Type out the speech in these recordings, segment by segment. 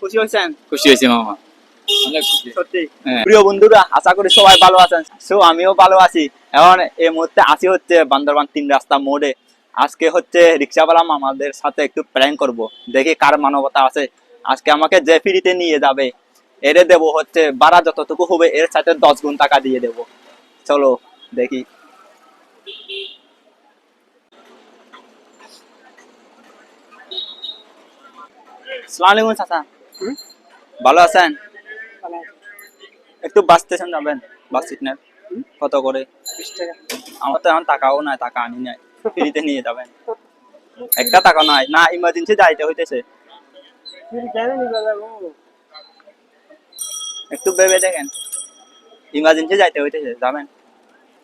খুশি হয়েছেন? খুশি হয়েছি মামা। সত্যি? হ্যাঁ। প্রিয় বন্ধুরা আশা করি সবাই ভালো আছেন। সো আমিও ভালো আছি। এখন এই মুহূর্তে আসি হচ্ছে বান্দরবান তিন রাস্তা মোড়ে। আজকে হচ্ছে রিক্সাওয়ালা সাথে একটু প্র্যাঙ্ক করব। দেখি কার মানবতা আছে। আজকে আমাকে যে ফ্রিতে নিয়ে যাবে এরে দেবো হচ্ছে ভাড়া যতটুকু হবে এর সাথে দশ গুণ টাকা দিয়ে দেব। চলো দেখি। আলাইকুম চাচা। ভালো আছেন? একটু বাস স্টেশন যাবেন বাস সিগন্যাল কত করে? আমার তো এখন টাকাও নাই টাকা আনি নাই। ফ্রিতে নিয়ে যাবেন। একটা টাকা নাই। না ইমার্জেন্সি যাইতে হইতেছে। একটু ভেবে দেখেন। ইমার্জেন্সি যাইতে হইতেছে যাবেন।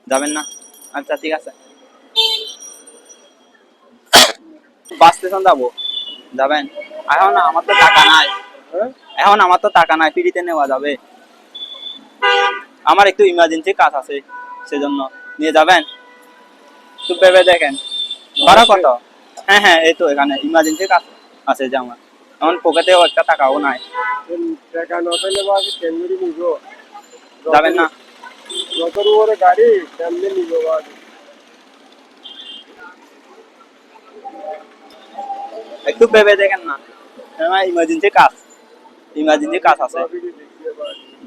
যাবেন না। আচ্ছা ঠিক আছে। বাস স্টেশন যাব। যাবেন। এখন আমার তো টাকা নাই। এখন আমার তো টাকা নাই ফ্রিতে নেওয়া যাবে। আমার একটু ইমার্জেন্সি কাজ আছে সেজন্য। নিয়ে যাবেন? একটু ভেবে দেখেন। ভাড়া কত? হ্যাঁ হ্যাঁ এই তো এখানে ইমার্জেন্সি কাজ আছে যে আমার। এখন পকেটেও একটা টাকাও নাই। টাকা নটাইলে বা কেমনি নিব। যাবেন না? যতর উপরে গাড়ি কেমনি নিব বা একটু ভেবে দেখেন না। আমার ইমার্জেন্সি কাজ। ইমার্জেন্সি কাজ আছে?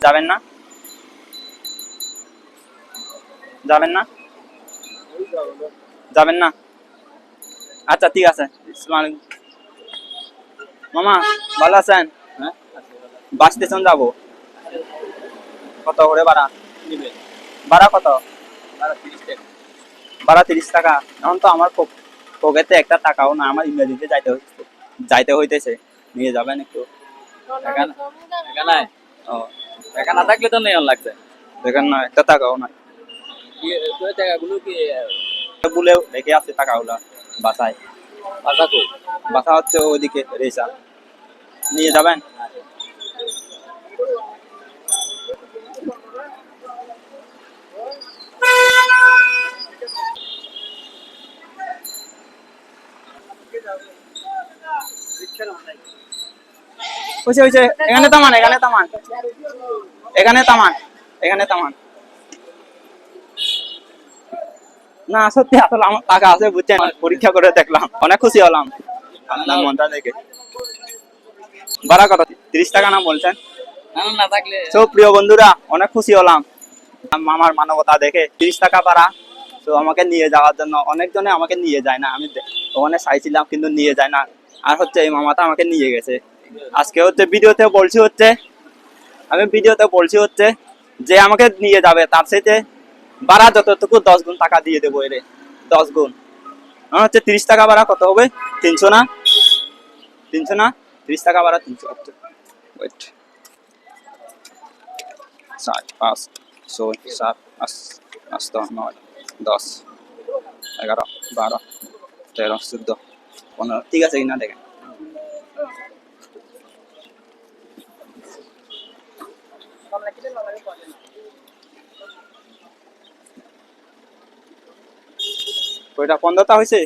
যাবেন না? যাবেন না। যাবেন না? আচ্ছা ঠিক আছে। আলাইকুম মামা ভালো আছেন? হ্যাঁ? বাস স্টেশন যাব। কত করে ভাড়া? ভাড়া কত? ভাড়া তিরিশ টাকা। এখন তো আমার পক- পকেটে একটা টাকাও না আমার ইমার্জেন্সি যাইতে যাইতে হইতেছে। নিয়ে যাবেন একটু টাকা না- টাকা নাই? ও টাকা না থাকলে তো নেই লাগছে। দেখেন না একটা টাকাও নাই। ওই টাকাগুলো কি? বলেও রেখে আছে টাকাগুলো বাসায়। বাসা কই? বাসা হচ্ছে ওইদিকে রেসা নিয়ে যাবেন? হয়েছে হয়েছে এখানে তামান এখানে তামান। এখানে তামান এখানে তামান। না সত্যি আসলে আমার টাকা আছে বুঝছেন? পরীক্ষা করে দেখলাম। অনেক খুশি হলাম। আপনার মনটা দেখে। ভাড়া কত তিরিশ টাকা না বলছেন? তো প্রিয় বন্ধুরা অনেক খুশি হলাম। আমার মানবতা দেখে তিরিশ টাকা ভাড়া তো আমাকে নিয়ে যাওয়ার জন্য অনেকজনে আমাকে নিয়ে যায় না। আমি ওখানে চাইছিলাম কিন্তু নিয়ে যায় না। আর হচ্ছে এই মামাটা আমাকে নিয়ে গেছে। আজকে হচ্ছে ভিডিওতে বলছি হচ্ছে, আমি ভিডিওতে বলছি হচ্ছে যে আমাকে নিয়ে যাবে, তার সাথে ভাড়া যতটুকু দশ গুণ টাকা দিয়ে দেবো এরে, দশ গুণ। আমার হচ্ছে তিরিশ টাকা ভাড়া কত হবে? তিনশো না? তিনশো না? তিরিশ টাকা ভাড়া তিনশো ওয়েট পাঁচ, ছয়, সাত আট আট, নয়, দশ, এগারো, বারো, তেরো, চোদ্দ। পনেরো ঠিক আছে কিনা দেখেন। ওইটা পনেরোটা হয়েছে?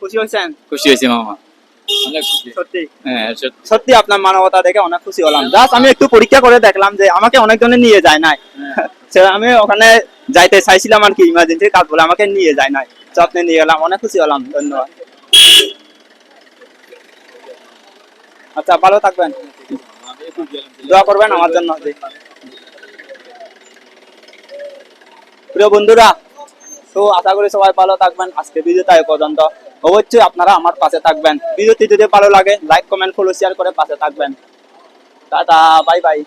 খুশি হয়েছেন? খুশি হয়েছি মামা। সত্যি? হ্যাঁ সত্যি। আপনার মানবতা দেখে অনেক খুশি হলাম। জাস্ট আমি একটু পরীক্ষা করে দেখলাম যে আমাকে অনেকজনে নিয়ে যায় নাই। আমি ওখানে যাইতে চাইছিলাম আর কি ইমার্জেন্সি কাজ বলে আমাকে নিয়ে যায় নাই। আপনি নিয়ে গেলাম, অনেক খুশি হলাম, ধন্যবাদ। আচ্ছা ভালো থাকবেন। দোয়া করবেন আমার জন্য। প্রিয় বন্ধুরা, তো আশা করি সবাই ভালো থাকবেন। আজকে ভিডিওটা এ পর্যন্ত। অবশ্যই আপনারা আমার পাশে থাকবেন। ভিডিওটি যদি ভালো লাগে লাইক কমেন্ট ফলো শেয়ার করে পাশে থাকবেন। Tata bye bye